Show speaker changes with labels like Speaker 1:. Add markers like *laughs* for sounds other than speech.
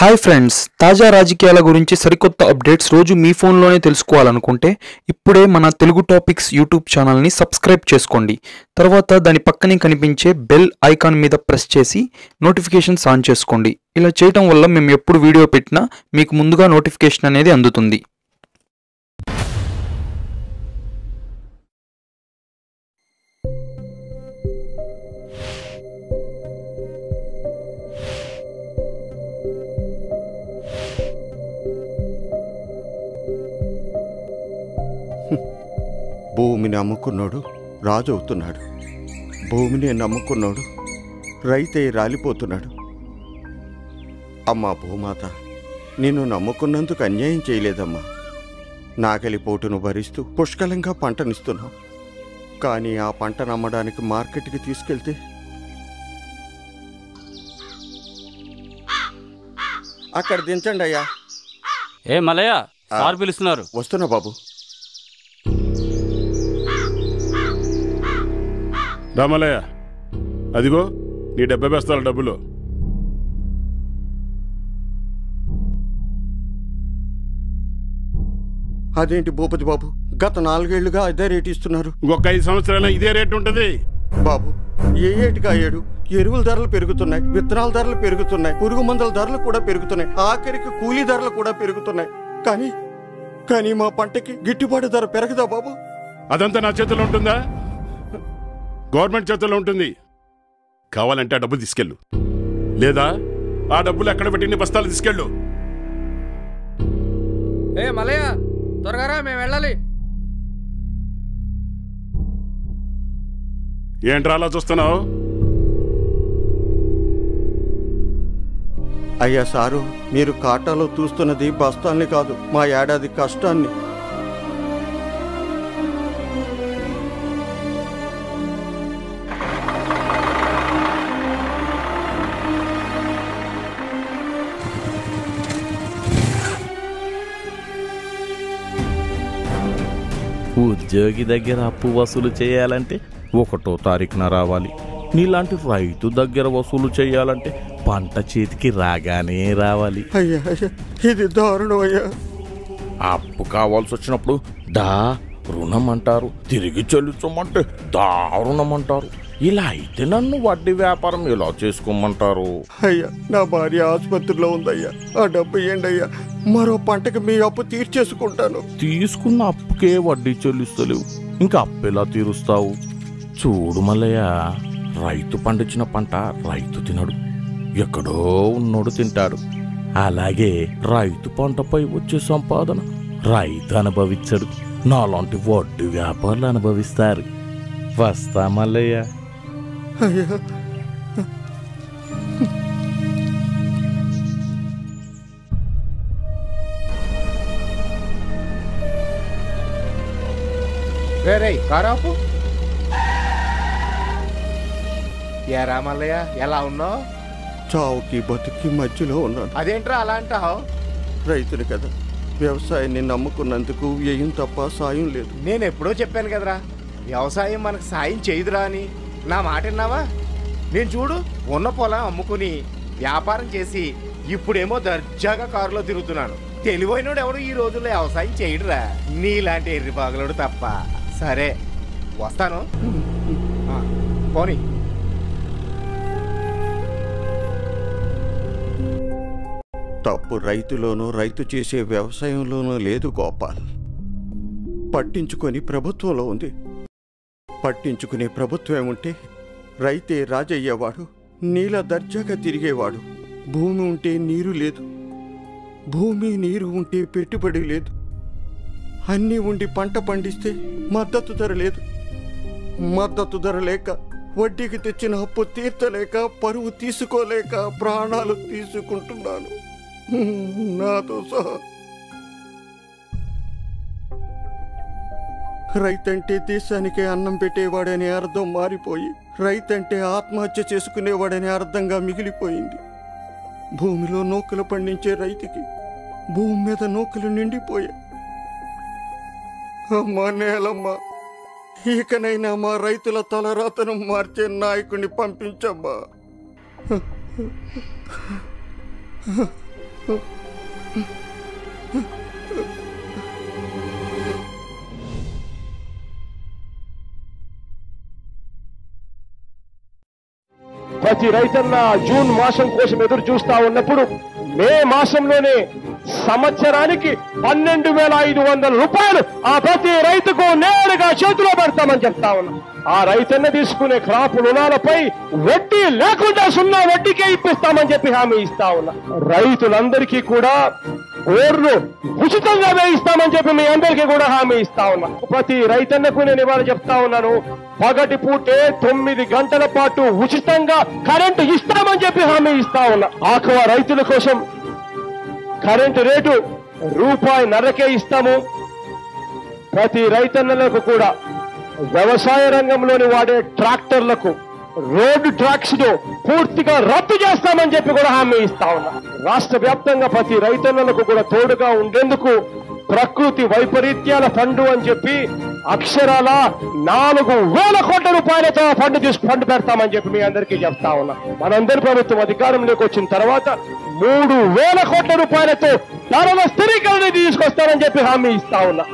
Speaker 1: Hi friends తాజా రాజకీయాల గురించి సరికొత్త అప్డేట్స్ రోజు మీ ఫోన్లోనే తెలుసుకోవాలనుకుంటే ఇప్పుడే మన తెలుగు టాపిక్స్ యూట్యూబ్ ఛానల్ని సబ్స్క్రైబ్ చేసుకోండి. తర్వాత దాని పక్కనే కనిపించే బెల్ ఐకాన్ మీద ప్రెస్ చేసి నోటిఫికేషన్స్ ఆన్ చేసుకోండి. ఇలా చేయటం వల్ల మేము ఎప్పుడు వీడియో పెట్టినా మీకు ముందుగా నోటిఫికేషన్ అనేది అందుతుంది. *laughs*
Speaker 2: భూమిని అమ్ముకున్నాడు రాజు అవుతున్నాడు భూమిని నమ్ముకున్నాడు రైతే రాలిపోతున్నాడు. అమ్మా భూమాత నిన్ను నమ్ముకున్నందుకు అన్యాయం చేయలేదమ్మా. నాగలి పోటును భరిస్తూ పుష్కలంగా పంటనిస్తున్నావు. కానీ ఆ పంట నమ్మడానికి మార్కెట్కి తీసుకెళ్తే? అక్కడ దించండి అయ్యా
Speaker 3: ఏ మలయ్య సార్ పిలుస్తున్నారు.
Speaker 2: వస్తున్నా బాబు.
Speaker 4: రామలయ్య అదిగో నీ డెబ్బై బస్తాల డబ్బులు.
Speaker 2: అదేంటి భూపతి బాబు? గత నాలుగేళ్ళుగా అదే రేటు ఇస్తున్నారు.
Speaker 4: ఇంకొక ఐదు సంవత్సరాలు ఇదే రేటు ఉంటుంది.
Speaker 2: బాబు ఏ ఏటిగా ఏడు? ఎరువుల ధరలు పెరుగుతున్నాయి విత్తనాల ధరలు పెరుగుతున్నాయి పురుగు మందుల ధరలు కూడా పెరుగుతున్నాయి ఆఖరికి కూలీ ధరలు కూడా పెరుగుతున్నాయి. కానీ కానీ మా పంటకి గిట్టుబాటు ధర పెరగదా బాబు?
Speaker 4: అదంతా నా చేతిలో ఉంటుందా? గవర్నమెంట్ చేతిలో ఉంటుంది. కావాలంటే ఆ డబ్బు తీసుకెళ్ళు. లేదా ఆ డబ్బులు ఎక్కడ పెట్టిన బస్తాలు తీసుకెళ్ళు.
Speaker 5: ఏ మలయ్య త్వరగా రా మేము వెళ్ళాలి.
Speaker 4: ఏంట్రా అలా చూస్తున్నావు?
Speaker 2: అయ్యా సారు మీరు కాటాలో చూస్తున్నది బస్తాల్ని కాదు మా ఏడాది కష్టాన్ని.
Speaker 6: ఉద్యోగి దగ్గర అప్పు వసూలు చేయాలంటే ఒకటో తారీఖున రావాలి. నీలాంటి రైతు దగ్గర వసూలు చేయాలంటే పంట చేతికి రాగానే రావాలి.
Speaker 2: అయ్యా అయ్యా ఇది దారుణం అయ్యా.
Speaker 6: అప్పు కావాల్సి వచ్చినప్పుడు దా రుణం అంటారు. తిరిగి చెల్లించమంటే దారుణం అంటారు. ఇలా అయితే నన్ను వడ్డీ వ్యాపారం ఎలా చేసుకోమంటారు?
Speaker 2: అయ్యా నా భార్య ఆసుపత్రిలో ఉందయ్యా. ఆ డబ్బు ఇవ్వండి అయ్యా. మరో పంటకి మీ అప్పు తీర్చేసుకుంటాను.
Speaker 6: తీసుకున్న అప్పుకే వడ్డీ చెల్లిస్తలేవు. ఇంకా అప్పు ఎలా తీరుస్తావు? చూడు మల్లయ్య రైతు పండించిన పంట రైతు తినడు. ఎక్కడో ఉన్నోడు తింటాడు. అలాగే రైతు పంటపై వచ్చే సంపాదన రైతు అనుభవించడు. నాలాంటి వడ్డీ వ్యాపారులు అనుభవిస్తారు. వస్తా మల్లయ్య.
Speaker 2: అయ్యా.
Speaker 5: వేరే కారాపు. ఏరా మల్లయ్య ఎలా ఉన్నావు?
Speaker 2: చావుకి బతుకి మధ్యలో ఉన్నాను.
Speaker 5: అదేంట్రా అలా అంటావు?
Speaker 2: రైతుని కదా వ్యవసాయాన్ని నమ్ముకున్నందుకు వ్యయం తప్ప సాయం లేదు.
Speaker 5: నేను ఎప్పుడో చెప్పాను కదరా వ్యవసాయం మనకు సాయం చేయదురా అని. నా మాట విన్నావా? నేను చూడు ఉన్న పొలం అమ్ముకుని వ్యాపారం చేసి ఇప్పుడేమో దర్జాగా కారులో తిరుగుతున్నాను. తెలివైనడు ఎవడు ఈ రోజుల్లో వ్యవసాయం చేయడురా. నీలాంటి ఎర్రి బాగలోడు తప్ప. సరే వస్తాను. పోనీ.
Speaker 2: తప్పు రైతులోనూ రైతు చేసే వ్యవసాయంలోనూ లేదు గోపాల్. పట్టించుకొని ప్రభుత్వంలో ఉంది. పట్టించుకునే ప్రభుత్వం ఉంటే రైతే రాజయ్యేవాడు నీల దర్జాగా తిరిగేవాడు. భూమి ఉంటే నీరు లేదు. భూమి నీరు ఉంటే పెట్టుబడి లేదు. అన్నీ ఉండి పంట పండిస్తే మద్దతు ధర లేదు. మద్దతు ధర లేక వడ్డీకి తెచ్చిన అప్పు తీర్చలేక పరువు తీసుకోలేక ప్రాణాలు తీసుకుంటున్నాను. నాతో సహా రైతంటే దేశానికే అన్నం పెట్టేవాడనే అర్థం మారిపోయి రైతంటే ఆత్మహత్య చేసుకునేవాడనే అర్థంగా మిగిలిపోయింది. భూమిలో నూకలు పండించే రైతుకి భూమి మీద నూకలు నిండిపోయాయి. అమ్మా నేలమ్మా ఇకనైనా మా రైతుల తలరాతను మార్చే నాయకుని పంపించమ్మా.
Speaker 7: ప్రతి రైతన్న జూన్ మాసం కోసం ఎదురు చూస్తా ఉన్నప్పుడు మే మాసంలోనే సంవత్సరానికి పన్నెండు వేల ఐదు వందల రూపాయలు ఆ ప్రతి రైతుకు నేరుగా చేతిలో పెడతామని చెప్తా ఉన్నా. ఆ రైతన్న తీసుకునే క్రాప్ రుణాలపై వడ్డీ లేకుండా సున్నా వడ్డీకే ఇప్పిస్తామని చెప్పి హామీ ఇస్తా ఉన్నా. రైతులందరికీ కూడా ఓర్లు ఉచితంగా వేయిస్తామని చెప్పి మీ అందరికీ కూడా హామీ ఇస్తా ఉన్నా. ప్రతి రైతన్నకు నేను ఇవాళ చెప్తా ఉన్నాను పగటి పూటే తొమ్మిది గంటల పాటు ఉచితంగా కరెంటు ఇస్తామని చెప్పి హామీ ఇస్తా ఉన్నా. ఆకువ రైతుల కోసం కరెంటు రేటు రూపాయి నరకే ఇస్తాము. ప్రతి రైతన్నలకు కూడా వ్యవసాయ రంగంలోని వాడే ట్రాక్టర్లకు రోడ్డు ట్రాక్స్ను పూర్తిగా రద్దు చేస్తామని చెప్పి కూడా హామీ ఇస్తా ఉన్నా. రాష్ట్ర వ్యాప్తంగా ప్రతి రైతన్నలకు కూడా తోడుగా ఉండేందుకు ప్రకృతి వైపరీత్యాల ఫండు అని చెప్పి అక్షరాల నాలుగు వేల కోట్ల రూపాయలతో ఫండ్ తీసుకు ఫండ్ పెడతామని చెప్పి మీ అందరికీ చెప్తా ఉన్నా. మనందరి ప్రభుత్వం అధికారంలోకి వచ్చిన తర్వాత మూడు వేల కోట్ల రూపాయలతో ధరల స్థిరీకరణ తీసుకొస్తానని చెప్పి హామీ ఇస్తా ఉన్నా.